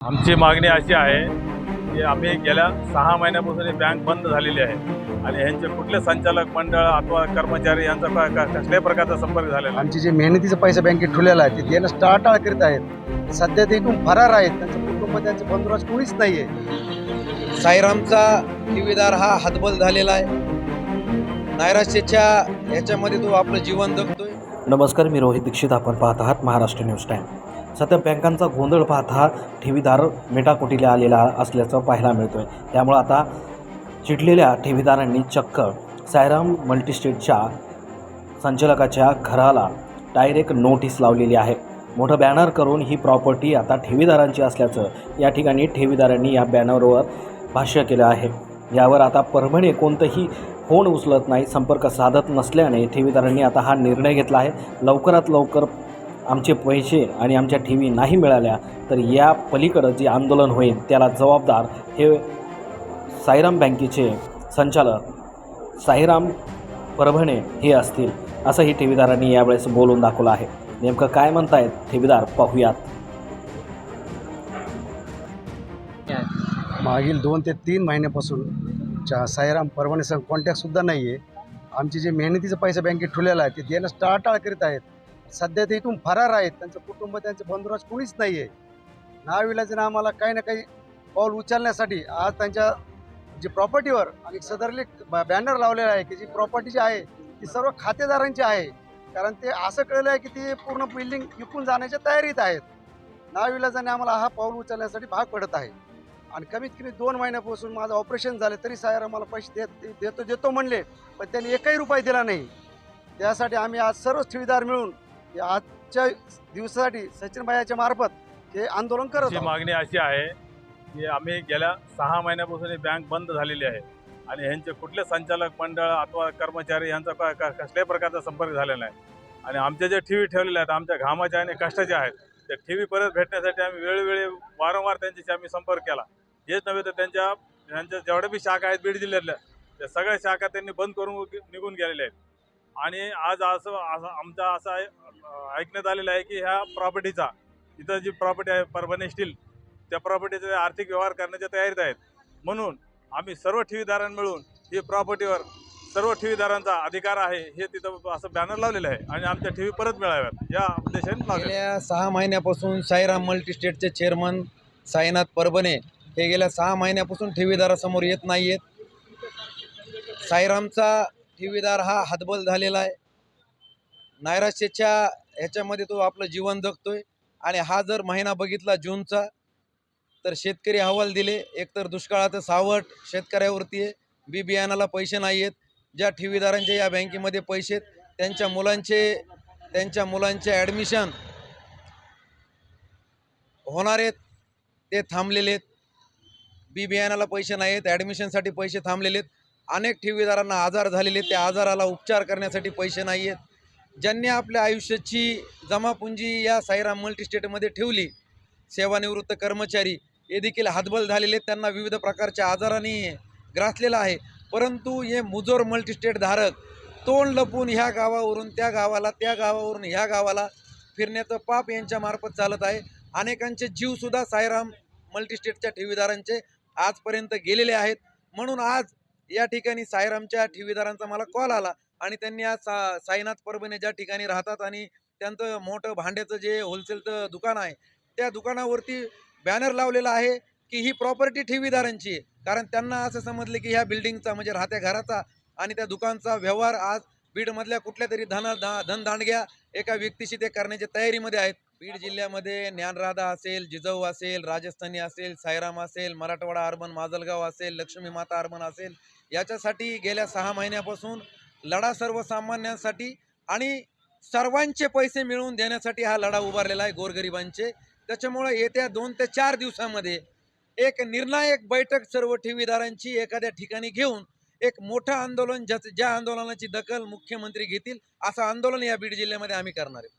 आमची मागणी अशी आहे की आम्ही गेल्या सहा महिन्यापासून ही बँक बंद झालेली आहे आणि यांचे कुठले संचालक मंडळ अथवा कर्मचारी यांचा कसल्याही प्रकारचा संपर्क झालेला नाही. आमचे जे मेहनतीचा पैसा बँकेत ठेवलेला आहे ते देणं टाळाटाळ करीत आहेत. सध्या ते इथून फरार आहेत. त्यांचं कुटुंब त्यांचे बंधुराज कोणीच नाहीये. साईरामचा ठेवीदार हा हातबल झालेला आहे. नायराश्याच्या ह्याच्यामध्ये तो आपलं जीवन जगतोय. नमस्कार मी रोहित दीक्षित. आपण पाहत आहात महाराष्ट्र न्यूज टाईम सध्या बँकांचा गोंधळ पाहता ठेवीदार मेटाकुटीला आलेला असल्याचं पाहायला मिळतोय. त्यामुळं आता चिडलेल्या ठेवीदारांनी चक्क सायराम मल्टीस्टेटच्या संचालकाच्या घराला डायरेक्ट नोटीस लावलेली आहे. मोठं बॅनर करून ही प्रॉपर्टी आता ठेवीदारांची असल्याचं या ठिकाणी ठेवीदारांनी या बॅनरवर भाष्य केलं आहे. यावर आता परभणी कोणतंही फोन उचलत नाही संपर्क साधत नसल्याने ठेवीदारांनी आता हा निर्णय घेतला आहे. लवकरात लवकर आमचे पैसे आणि आमच्या ठेवी नाही मिळाल्या तर या पलीकडं जे आंदोलन होईल त्याला जबाबदार हे साईराम बँकेचे संचालक साईराम परभणे हे असतील असंही ठेवीदारांनी यावेळेस बोलून दाखवलं आहे. नेमकं काय म्हणतायत ठेवीदार पाहूयात. मागील दोन ते तीन महिन्यापासून च्या साईराम परभणे संघ कॉन्टॅक्टसुद्धा नाही आहे आमचे जे मेहनतीचा पैसा बँकेत ठेवलेला आहे ते देणं टाळाटाळ करीत आहेत. सध्या ते इथून फरार आहेत. त्यांचं कुटुंब त्यांचे बंधुराज कोणीच नाही आहे नाविलाजनं आम्हाला काही ना काही पाऊल उचलण्यासाठी आज त्यांच्या जी प्रॉपर्टीवर आणि सदरले बॅनर लावलेला आहे की जी प्रॉपर्टी जी आहे ती सर्व खातेदारांची आहे. कारण ते असं कळलं आहे की ती पूर्ण बिल्डिंग विकून जाण्याच्या तयारीत आहेत. नाविलाजाने आम्हाला हा पाऊल उचलण्यासाठी भाग पडत आहे. आणि कमीत कमी दोन महिन्यापासून माझं ऑपरेशन झालं तरी साहेब आम्हाला पैसे देत देतो देतो म्हणले पण त्यांनी एकही रुपये दिला नाही. त्यासाठी आम्ही आज सर्व ठेवीदार मिळून आजच्या दिवसासाठी सचिन भाईच्या मार्फत हे आंदोलन करत. मागणी अशी आहे की आम्ही गेल्या सहा महिन्यापासून ही बँक बंद झालेली आहे आणि यांचे कुठले संचालक मंडळ अथवा कर्मचारी यांचा कसल्याही प्रकारचा संपर्क झालेला नाही. आणि आमचे जे ठेवी ठेवलेले आहेत आमच्या घामाच्या आणि कष्टाचे आहेत त्या ठेवी परत भेटण्यासाठी आम्ही वेळोवेळी वारंवार त्यांच्याशी आम्ही संपर्क केला. हेच नव्हे तर त्यांच्या त्यांच्या जेवढ्या बी शाखा आहेत बीड जिल्ह्यातल्या त्या सगळ्या शाखा त्यांनी बंद करून निघून गेलेल्या आहेत. आणि आज असं असं आमचा असं ऐकण्यात आलेलं आहे की ह्या प्रॉपर्टीचा इथं जी प्रॉपर्टी आहे परभणी स्टील त्या प्रॉपर्टीचे आर्थिक व्यवहार करण्याच्या तयारीत आहेत. म्हणून आम्ही सर्व ठेवीदारां मिळून ही प्रॉपर्टीवर सर्व ठेवीदारांचा अधिकार आहे हे तिथं असं बॅनर लावलेलं आहे आणि आमच्या ठेवी परत मिळाव्यात. या उद्देशाने गेल्या सहा महिन्यापासून साईराम मल्टीस्टेटचे चेअरमन साईनाथ परभणे हे गेल्या सहा महिन्यापासून ठेवीदारासमोर येत नाही आहेत साईरामचा ठेवीदार हा हातबल झालेला आहे. नायराश्याच्या ह्याच्यामध्ये तो आपलं जीवन जगतोय. आणि हा जर महिना बघितला जूनचा तर शेतकरी अहवाल दिले. एकतर दुष्काळाचं सावट शेतकऱ्यावरती आहे. बी बियाणाला पैसे नाही आहेत. ज्या ठेवीदारांच्या या बँकेमध्ये पैसे आहेत त्यांच्या मुलांचे त्यांच्या मुलांचे ॲडमिशन होणार आहेत. ते थांबलेले आहेत. बी बियाणाला पैसे नाही आहेत. ॲडमिशनसाठी पैसे थांबलेले आहेत. अनेक ठेवीदारांना आजार झालेले त्या आजाराला उपचार करण्यासाठी पैसे नाही आहेत. ज्यांनी आपल्या आयुष्याची जमापुंजी या साईराम मल्टीस्टेटमध्ये ठेवली सेवानिवृत्त कर्मचारी हे देखील हातबल झालेले आहेत. त्यांना विविध प्रकारच्या आजाराने ग्रासलेला आहे. परंतु हे मुजोर मल्टीस्टेट धारक तोंड लपून ह्या गावावरून त्या गावाला त्या गावावरून ह्या गावाला फिरण्याचं पाप यांच्या मार्फत चालत आहे. अनेकांचे जीवसुद्धा साईराम मल्टीस्टेटच्या ठेवीदारांचे आजपर्यंत गेलेले आहेत. म्हणून आज या ठिकाणी सायरामच्या ठेवीदारांचा मला कॉल आला आणि त्यांनी आज सा साईनाथ परभणे ज्या ठिकाणी राहतात आणि त्यांचं मोठं भांड्याचं जे होलसेलचं दुकान आहे त्या दुकानावरती बॅनर लावलेला आहे की ही प्रॉपर्टी ठेवीदारांची आहे. कारण त्यांना असं समजलं की ह्या बिल्डिंगचा म्हणजे राहत्या घराचा आणि त्या दुकानचा व्यवहार आज बीडमधल्या कुठल्या तरी धन धा धनदांडग्या एका व्यक्तीशी ते करण्याच्या तयारीमध्ये आहेत. बीड जिल्ह्यामध्ये ज्ञानराधा असेल जिजाऊ असेल राजस्थानी असेल सायराम असेल मराठवाडा अर्बन माजलगाव असेल लक्ष्मी माता अर्बन असेल याच्यासाठी गेल्या सहा महिन्यापासून लढा सर्वसामान्यांसाठी आणि सर्वांचे पैसे मिळवून देण्यासाठी हा लढा उभारलेला आहे गोरगरिबांचे. त्याच्यामुळे येत्या दोन ते चार दिवसामध्ये एक निर्णायक बैठक सर्व ठेवीदारांची एखाद्या ठिकाणी घेऊन एक मोठं आंदोलन ज्या ज्या आंदोलनाची दखल मुख्यमंत्री घेतील असं आंदोलन या बीड जिल्ह्यामध्ये आम्ही करणार आहे.